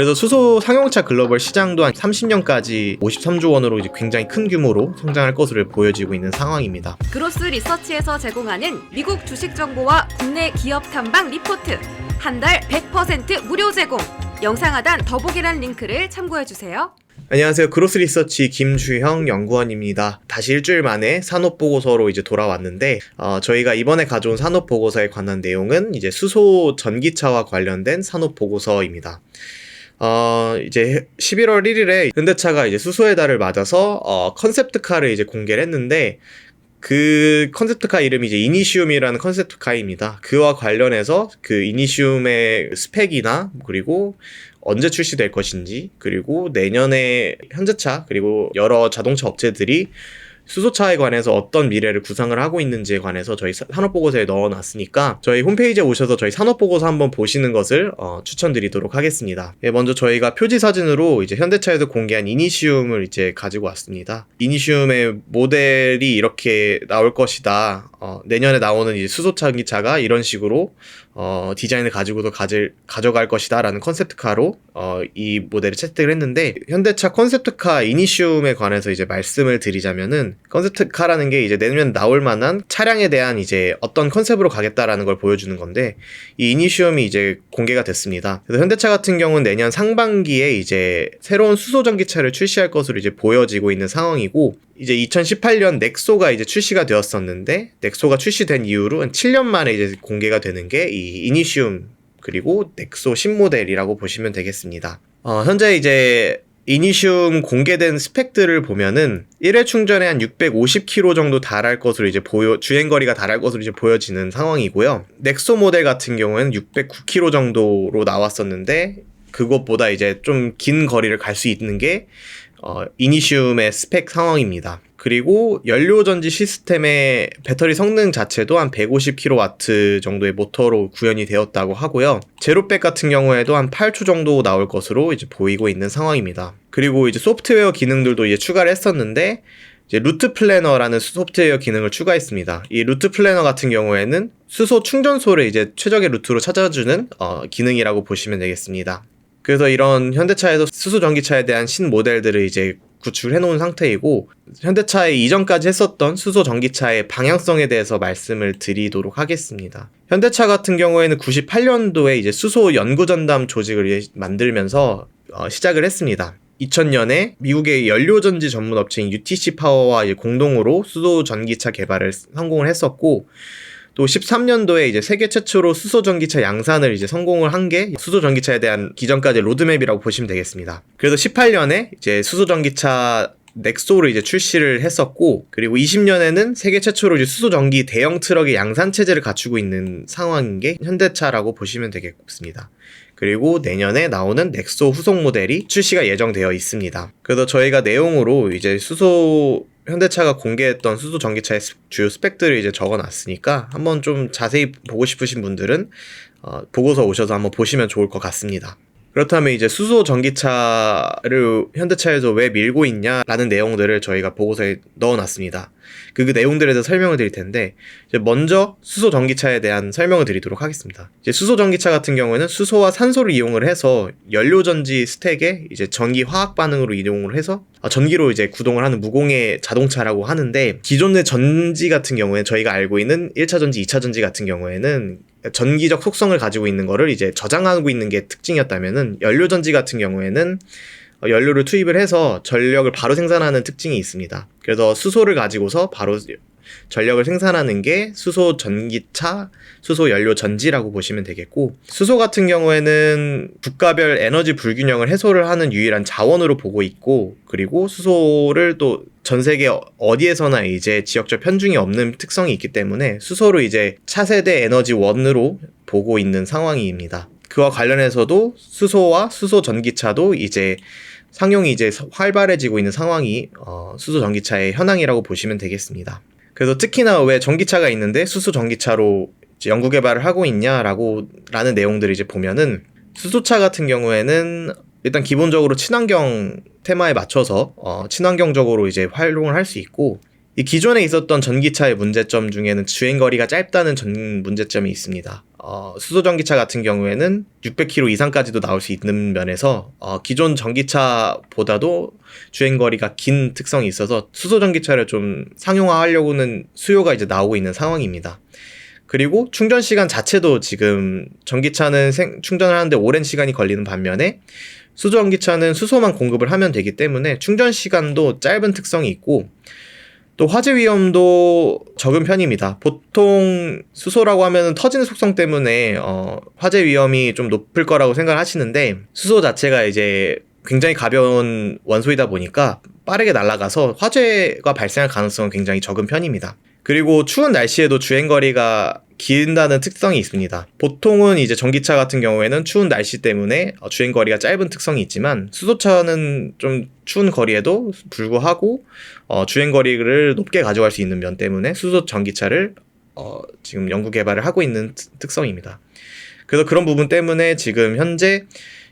그래서 수소 상용차 글로벌 시장도 한 30년까지 53조 원으로 이제 굉장히 큰 규모로 성장할 것으로 보여지고 있는 상황입니다. 그로스 리서치에서 제공하는 미국 주식 정보와 국내 기업 탐방 리포트 한 달 100% 무료 제공. 영상 하단 더보기란 링크를 참고해 주세요. 안녕하세요. 그로스 리서치 김주형 연구원입니다. 다시 일주일 만에 산업 보고서로 이제 돌아왔는데 어, 저희가 이번에 가져온 산업 보고서에 관한 내용은 이제 수소 전기차와 관련된 산업 보고서입니다. 어, 이제 11월 1일에 현대차가 이제 수소의 달을 맞아서 어, 컨셉트카를 이제 공개를 했는데 그 컨셉트카 이름이 이제 이니시움이라는 컨셉트카입니다. 그와 관련해서 그 이니시움의 스펙이나 그리고 언제 출시될 것인지 그리고 내년에 현대차 그리고 여러 자동차 업체들이 수소차에 관해서 어떤 미래를 구상을 하고 있는지에 관해서 저희 사- 산업보고서에 넣어놨으니까 저희 홈페이지에 오셔서 저희 산업보고서 한번 보시는 것을 어, 추천드리도록 하겠습니다. 예, 먼저 저희가 표지 사진으로 이제 현대차에서 공개한 이니시움을 이제 가지고 왔습니다. 이니시움의 모델이 이렇게 나올 것이다. 어, 내년에 나오는 이제 수소차기차가 이런 식으로 어, 디자인을 가지고도 가질, 가져갈 것이다 라는 컨셉트카로 어, 이 모델을 채택을 했는데 현대차 컨셉트카 이니시움에 관해서 이제 말씀을 드리자면은 컨셉트카라는 게 이제 내년 나올 만한 차량에 대한 이제 어떤 컨셉으로 가겠다라는 걸 보여주는 건데 이 이니시움이 이제 공개가 됐습니다. 그래서 현대차 같은 경우는 내년 상반기에 이제 새로운 수소 전기차를 출시할 것으로 이제 보여지고 있는 상황이고 이제 2018년 넥소가 이제 출시가 되었었는데 넥소가 출시된 이후로 한 7년 만에 이제 공개가 되는 게 이 이니시움 그리고 넥소 신모델이라고 보시면 되겠습니다. 어, 현재 이제 이니시움 공개된 스펙들을 보면은 1회 충전에 한 650km 정도 달할 것으로 이제 보여 주행 거리가 달할 것으로 이제 보여지는 상황이고요. 넥소 모델 같은 경우에는 609km 정도로 나왔었는데 그것보다 이제 좀 긴 거리를 갈 수 있는 게 어, 이니시움의 스펙 상황입니다. 그리고 연료 전지 시스템의 배터리 성능 자체도 한 150kW 정도의 모터로 구현이 되었다고 하고요. 제로백 같은 경우에도 한 8초 정도 나올 것으로 이제 보이고 있는 상황입니다. 그리고 이제 소프트웨어 기능들도 이제 추가를 했었는데 루트 플래너라는 소프트웨어 기능을 추가했습니다. 이 루트 플래너 같은 경우에는 수소 충전소를 이제 최적의 루트로 찾아주는 어, 기능이라고 보시면 되겠습니다. 그래서 이런 현대차에서 수소 전기차에 대한 신 모델들을 이제 구축을 해놓은 상태이고 현대차에 이전까지 했었던 수소 전기차의 방향성에 대해서 말씀을 드리도록 하겠습니다. 현대차 같은 경우에는 98년도에 이제 수소 연구 전담 조직을 만들면서 어, 시작을 했습니다. 2000년에 미국의 연료전지 전문 업체인 UTC 파워와 공동으로 수소 전기차 개발을 성공을 했었고 또 13년도에 이제 세계 최초로 수소 전기차 양산을 이제 성공을 한 게 수소 전기차에 대한 기존까지 로드맵이라고 보시면 되겠습니다. 그래서 18년에 이제 수소 전기차 넥소를 이제 출시를 했었고 그리고 20년에는 세계 최초로 이제 수소 전기 대형 트럭의 양산 체제를 갖추고 있는 상황인 게 현대차라고 보시면 되겠습니다. 그리고 내년에 나오는 넥소 후속 모델이 출시가 예정되어 있습니다. 그래서 저희가 내용으로 이제 수소 현대차가 공개했던 수소 전기차의 스- 주요 스펙들을 이제 적어놨으니까 한번 좀 자세히 보고 싶으신 분들은 어, 보고서 오셔서 한번 보시면 좋을 것 같습니다. 그렇다면 이제 수소 전기차를 현대차에서 왜 밀고 있냐라는 내용들을 저희가 보고서에 넣어놨습니다. 그, 그 내용들에 대해서 설명을 드릴 텐데 먼저 수소 전기차에 대한 설명을 드리도록 하겠습니다. 이제 수소 전기차 같은 경우에는 수소와 산소를 이용을 해서 연료 전지 스택에 이제 전기 화학 반응으로 이용을 해서 아, 전기로 이제 구동을 하는 무공해 자동차라고 하는데 기존의 전지 같은 경우에 저희가 알고 있는 1차 전지, 2차 전지 같은 경우에는 전기적 속성을 가지고 있는 거를 이제 저장하고 있는 게 특징이었다면은 연료 전지 같은 경우에는 어, 연료를 투입을 해서 전력을 바로 생산하는 특징이 있습니다. 그래서 수소를 가지고서 바로 전력을 생산하는 게 수소 전기차, 수소 연료 전지라고 보시면 되겠고, 수소 같은 경우에는 국가별 에너지 불균형을 해소를 하는 유일한 자원으로 보고 있고, 그리고 수소를 또 전 세계 어디에서나 이제 지역적 편중이 없는 특성이 있기 때문에 수소를 이제 차세대 에너지 원으로 보고 있는 상황입니다. 그와 관련해서도 수소와 수소 전기차도 이제 상용이 이제 활발해지고 있는 상황이 어, 수소 전기차의 현황이라고 보시면 되겠습니다. 그래서 특히나 왜 전기차가 있는데 수소 전기차로 연구 개발을 하고 있냐라고 라는 내용들을 이제 보면은 수소차 같은 경우에는 일단 기본적으로 친환경 테마에 맞춰서 어, 친환경적으로 이제 활용을 할 수 있고 이 기존에 있었던 전기차의 문제점 중에는 주행 거리가 짧다는 전 문제점이 있습니다. 어, 수소 전기차 같은 경우에는 600km 이상까지도 나올 수 있는 면에서 어, 기존 전기차보다도 주행 거리가 긴 특성이 있어서 수소 전기차를 좀 상용화하려고는 수요가 이제 나오고 있는 상황입니다. 그리고 충전 시간 자체도 지금 전기차는 생- 충전을 하는데 오랜 시간이 걸리는 반면에 수소 전기차는 수소만 공급을 하면 되기 때문에 충전 시간도 짧은 특성이 있고 또 화재 위험도 적은 편입니다. 보통 수소라고 하면 터지는 속성 때문에 어, 화재 위험이 좀 높을 거라고 생각하시는데 수소 자체가 이제 굉장히 가벼운 원소이다 보니까 빠르게 날아가서 화재가 발생할 가능성은 굉장히 적은 편입니다. 그리고 추운 날씨에도 주행 거리가 긴다는 특성이 있습니다. 보통은 이제 전기차 같은 경우에는 추운 날씨 때문에 어, 주행 거리가 짧은 특성이 있지만 수소차는 좀 추운 거리에도 불구하고 어, 주행 거리를 높게 가져갈 수 있는 면 때문에 수소 전기차를 어, 지금 연구 개발을 하고 있는 특- 특성입니다. 그래서 그런 부분 때문에 지금 현재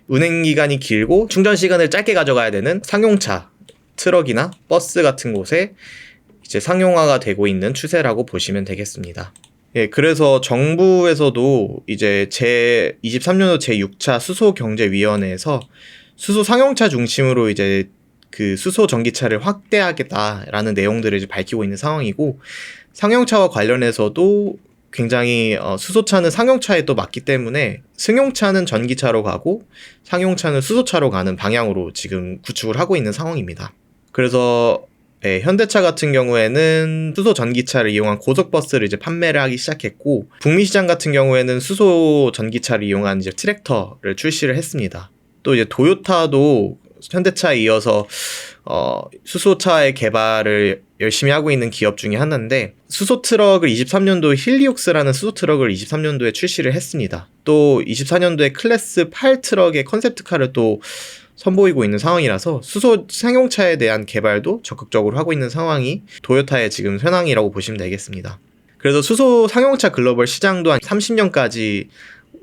운행 기간이 길고 충전 시간을 짧게 가져가야 되는 상용차, 트럭이나 버스 같은 곳에 이제 상용화가 되고 있는 추세라고 보시면 되겠습니다. 예, 그래서 정부에서도 이제 제 23년도 제 6차 수소 경제 위원회에서 수소 상용차 중심으로 이제 그 수소 전기차를 확대하겠다라는 내용들을 이제 밝히고 있는 상황이고 상용차와 관련해서도 굉장히 어, 수소차는 상용차에 또 맞기 때문에 승용차는 전기차로 가고 상용차는 수소차로 가는 방향으로 지금 구축을 하고 있는 상황입니다. 그래서 예, 현대차 같은 경우에는 수소 전기차를 이용한 고속버스를 이제 판매를 하기 시작했고 북미 시장 같은 경우에는 수소 전기차를 이용한 이제 트랙터를 출시를 했습니다. 또 이제 도요타도 현대차에 이어서 어, 수소차의 개발을 열심히 하고 있는 기업 중에 하나인데 수소 트럭을 23년도에 힐리옥스라는 수소 트럭을 23년도에 출시를 했습니다. 또 24년도에 클래스 8 트럭의 컨셉트카를 또 선보이고 있는 상황이라서 수소 상용차에 대한 개발도 적극적으로 하고 있는 상황이 도요타의 지금 현황이라고 보시면 되겠습니다. 그래서 수소 상용차 글로벌 시장도 한 30년까지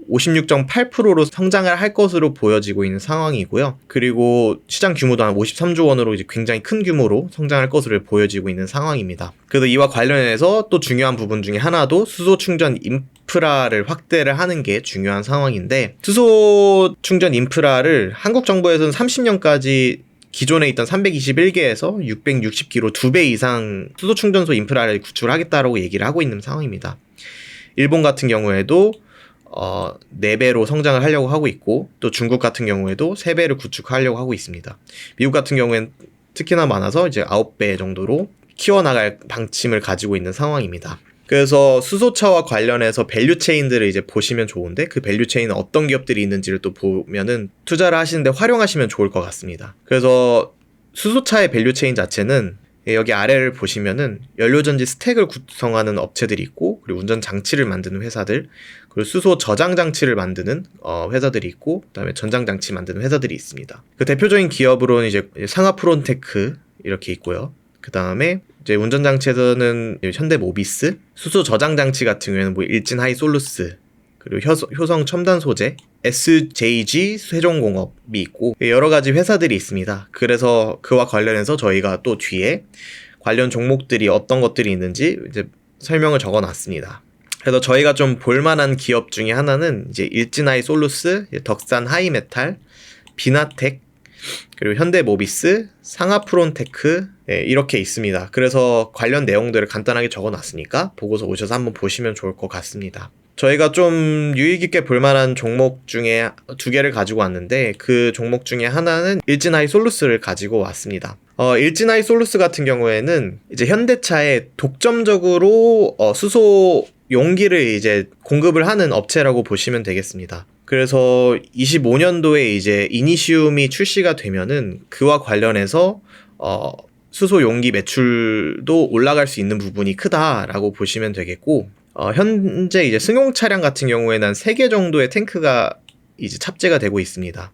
56.8%로 성장을 할 것으로 보여지고 있는 상황이고요. 그리고 시장 규모도 한 53조 원으로 이제 굉장히 큰 규모로 성장할 것으로 보여지고 있는 상황입니다. 그래서 이와 관련해서 또 중요한 부분 중에 하나도 수소 충전 인 프라를 확대를 하는 게 중요한 상황인데 수소 충전 인프라를 한국 정부에서는 30년까지 기존에 있던 321개에서 660기로 2배 이상 수소 충전소 인프라를 구축하겠다라고 얘기를 하고 있는 상황입니다. 일본 같은 경우에도 어, 4배로 성장을 하려고 하고 있고 또 중국 같은 경우에도 3배를 구축하려고 하고 있습니다. 미국 같은 경우엔 특히나 많아서 이제 9배 정도로 키워나갈 방침을 가지고 있는 상황입니다. 그래서 수소차와 관련해서 밸류 체인들을 이제 보시면 좋은데 그 밸류 체인은 어떤 기업들이 있는지를 또 보면은 투자를 하시는데 활용하시면 좋을 것 같습니다. 그래서 수소차의 밸류 체인 자체는 여기 아래를 보시면은 연료전지 스택을 구성하는 업체들이 있고 그리고 운전 장치를 만드는 회사들 그리고 수소 저장 장치를 만드는 어, 회사들이 있고 그다음에 전장 장치 만드는 회사들이 있습니다. 그 대표적인 기업으로는 이제 상하 프론테크 이렇게 있고요. 그 다음에 이제 운전 장치에서는 현대 모비스, 수소 저장 장치 같은 경우에는 뭐 일진 하이 솔루스 그리고 효, 효성 첨단 소재, SJG 세종공업이 있고 여러 가지 회사들이 있습니다. 그래서 그와 관련해서 저희가 또 뒤에 관련 종목들이 어떤 것들이 있는지 이제 설명을 적어 놨습니다. 그래서 저희가 좀 볼만한 기업 중에 하나는 이제 일진하이 솔루스, 덕산 하이메탈, 비나텍, 그리고 현대모비스, 상하프론테크 네, 이렇게 있습니다. 그래서 관련 내용들을 간단하게 적어놨으니까 보고서 오셔서 한번 보시면 좋을 것 같습니다. 저희가 좀 유익 있게 볼만한 종목 중에 두 개를 가지고 왔는데 그 종목 중에 하나는 일진하이 솔루스를 가지고 왔습니다. 어, 일진하이 솔루스 같은 경우에는 이제 현대차에 독점적으로 어, 수소 용기를 이제 공급을 하는 업체라고 보시면 되겠습니다. 그래서 25년도에 이제 이니시움이 출시가 되면은 그와 관련해서 어, 수소 용기 매출도 올라갈 수 있는 부분이 크다라고 보시면 되겠고 어, 현재 이제 승용 차량 같은 경우에는 한 3개 정도의 탱크가 이제 탑재가 되고 있습니다.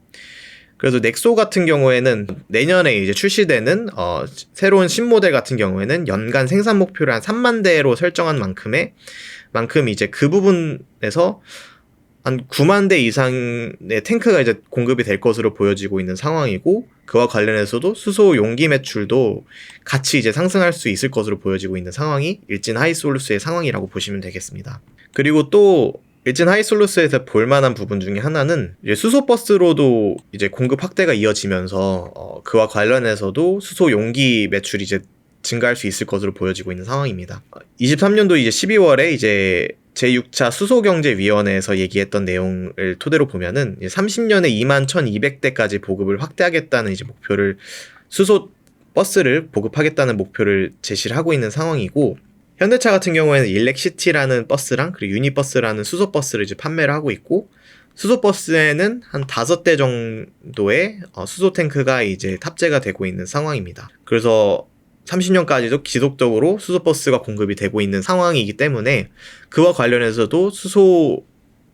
그래서 넥소 같은 경우에는 내년에 이제 출시되는 어, 새로운 신모델 같은 경우에는 연간 생산 목표를 한 3만 대로 설정한 만큼의 만큼 이제 그 부분에서 한 9만 대 이상의 탱크가 이제 공급이 될 것으로 보여지고 있는 상황이고 그와 관련해서도 수소 용기 매출도 같이 이제 상승할 수 있을 것으로 보여지고 있는 상황이 일진 하이솔루스의 상황이라고 보시면 되겠습니다. 그리고 또 일진 하이솔루스에서 볼만한 부분 중에 하나는 수소 버스로도 이제 공급 확대가 이어지면서 어, 그와 관련해서도 수소 용기 매출이 이제 증가할 수 있을 것으로 보여지고 있는 상황입니다. 23년도 이제 12월에 이제 제6차 수소경제위원회에서 얘기했던 내용을 토대로 보면은 30년에 2만 1,200대까지 보급을 확대하겠다는 이제 목표를 수소 버스를 보급하겠다는 목표를 제시를 하고 있는 상황이고 현대차 같은 경우에는 일렉시티라는 버스랑 그리고 유니버스라는 수소 버스를 이제 판매를 하고 있고 수소 버스에는 한 다섯 대 정도의 어, 수소 탱크가 이제 탑재가 되고 있는 상황입니다. 그래서 30년까지도 지속적으로 수소 버스가 공급이 되고 있는 상황이기 때문에 그와 관련해서도 수소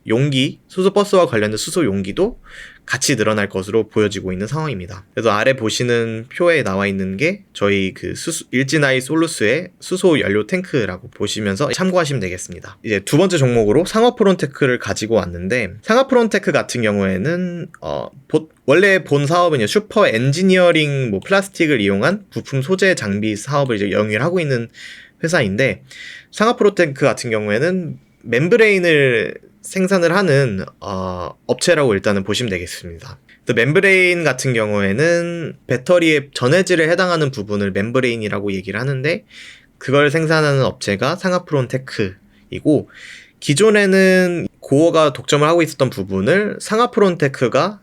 용기, 수소 버스와 관련된 수소 용기도 같이 늘어날 것으로 보여지고 있는 상황입니다. 그래서 아래 보시는 표에 나와 있는 게 저희 그 수소, 일진아이 솔루스의 수소 연료 탱크라고 보시면서 참고하시면 되겠습니다. 이제 두 번째 종목으로 상업 프론테크를 가지고 왔는데 상업 프론테크 같은 경우에는 어, 보- 원래 본 사업은 슈퍼 엔지니어링 뭐 플라스틱을 이용한 부품 소재 장비 사업을 이제 영위를 하고 있는 회사인데 상업 프로테크 같은 경우에는 멤브레인을 생산을 하는 어, 업체라고 일단은 보시면 되겠습니다. 또 멤브레인 같은 경우에는 배터리의 전해질에 해당하는 부분을 멤브레인이라고 얘기를 하는데 그걸 생산하는 업체가 상하프론테크이고 기존에는 고어가 독점을 하고 있었던 부분을 상하프론테크가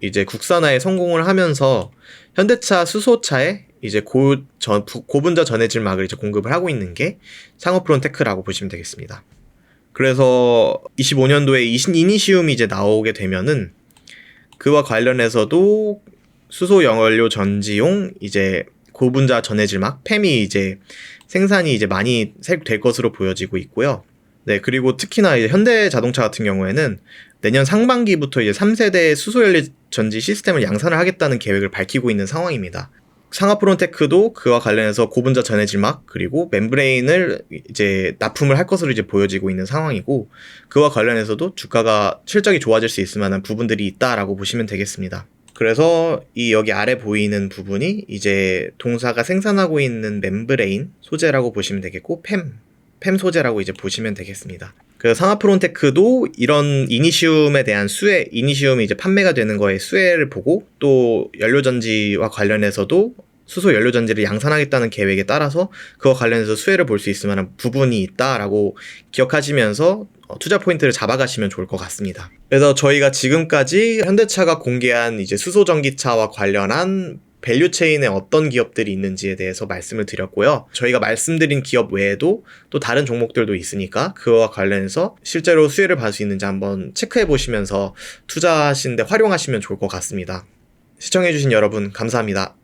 이제 국산화에 성공을 하면서 현대차 수소차에 이제 고, 전, 고분자 전해질 막을 이제 공급을 하고 있는 게 상업프론테크라고 보시면 되겠습니다. 그래서 25년도에 이니시움이 이제 나오게 되면은 그와 관련해서도 수소 연료 전지용 이제 고분자 전해질막 팸이 이제 생산이 이제 많이 세- 될 것으로 보여지고 있고요. 네, 그리고 특히나 이제 현대 자동차 같은 경우에는 내년 상반기부터 이제 3세대 수소 연료 전지 시스템을 양산을 하겠다는 계획을 밝히고 있는 상황입니다. 상하프론테크도 그와 관련해서 고분자 전해질막 그리고 멤브레인을 이제 납품을 할 것으로 이제 보여지고 있는 상황이고 그와 관련해서도 주가가 실적이 좋아질 수 있을 만한 부분들이 있다라고 보시면 되겠습니다. 그래서 이 여기 아래 보이는 부분이 이제 동사가 생산하고 있는 멤브레인 소재라고 보시면 되겠고 팸, 팸 소재라고 이제 보시면 되겠습니다. 그 상하프론테크도 이런 이니시움에 대한 수혜, 이니시움이 이제 판매가 되는 거에 수혜를 보고 또 연료전지와 관련해서도 수소 연료전지를 양산하겠다는 계획에 따라서 그와 관련해서 수혜를 볼 수 있을 만한 부분이 있다라고 기억하시면서 어, 투자 포인트를 잡아가시면 좋을 것 같습니다. 그래서 저희가 지금까지 현대차가 공개한 이제 수소 전기차와 관련한 밸류 체인에 어떤 기업들이 있는지에 대해서 말씀을 드렸고요. 저희가 말씀드린 기업 외에도 또 다른 종목들도 있으니까 그와 관련해서 실제로 수혜를 받을 수 있는지 한번 체크해 보시면서 투자하시는데 활용하시면 좋을 것 같습니다. 시청해주신 여러분 감사합니다.